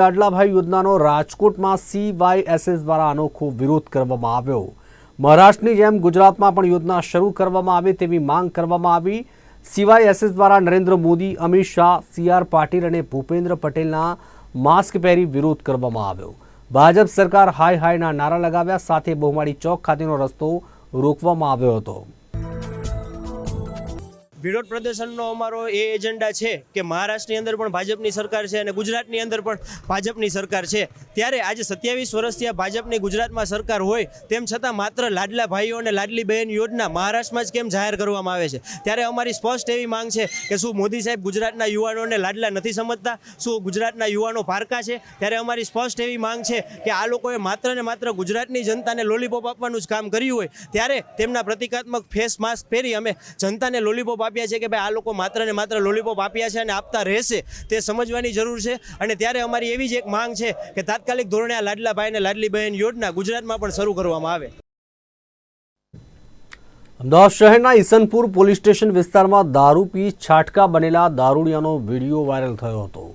લાડલાભાઈ યોજનાનો રાજકોટમાં સીવાયએસએસ દ્વારા અનોખો વિરોધ કરવામાં આવ્યો. મહારાષ્ટ્રની જેમ ગુજરાતમાં પણ યોજના શરૂ કરવામાં આવે તેવી માંગ કરવામાં આવી. સીવાયએસએસ દ્વારા નરેન્દ્ર મોદી, અમિત શાહ સીઆર પાટીલ અને ભૂપેન્દ્ર પટેલના માસ્ક પહેરી વિરોધ કરવામાં આવ્યો. ભાજપ સરકાર હાય હાયના નારા લગાવ્યા, સાથે બહુમાળી ચોક ખાતેનો રસ્તો રોકવામાં આવ્યો હતો. વિરોધ પ્રદર્શનનો અમારો એ એજન્ડા છે કે મહારાષ્ટ્રની અંદર પણ ભાજપની સરકાર છે અને ગુજરાતની અંદર પણ ભાજપની સરકાર છે. ત્યારે આજે સત્યાવીસ વર્ષથી આ ભાજપની ગુજરાતમાં સરકાર હોય, તેમ છતાં માત્ર લાડલા ભાઈઓ અને લાડલી બહેન યોજના મહારાષ્ટ્રમાં જ કેમ જાહેર કરવામાં આવે છે? ત્યારે અમારી સ્પષ્ટ એવી માંગ છે કે શું મોદી સાહેબ ગુજરાતના યુવાનોને લાડલા નથી સમજતા? શું ગુજરાતના યુવાનો પારકા છે? ત્યારે અમારી સ્પષ્ટ એવી માંગ છે કે આ લોકોએ માત્ર ને માત્ર ગુજરાતની જનતાને લોલીપોપ આપવાનું જ કામ કર્યું હોય, ત્યારે તેમના પ્રતિકાત્મક ફેસ માસ્ક પહેરી અમે જનતાને લોલીપોપ આપ્યા છે કે ભાઈ આ લોકો માત્ર ને માત્ર લોલીપોપ આપ્યા છે અને આપતા રહેશે, તે સમજવાની જરૂર છે. અને ત્યારે અમારી એવી જ એક માંગ છે કે તાત્કાલિક ધોરણે આ લાડલા ભાઈ અને લાડલી બહેન યોજના ગુજરાતમાં પણ શરૂ કરવામાં આવે. અમદાવાદ શહેરના ઈસનપુર પોલીસ સ્ટેશન વિસ્તારમાં દારૂ પી છાટકા બનેલા દારૂડિયાનો વીડિયો વાયરલ થયો હતો.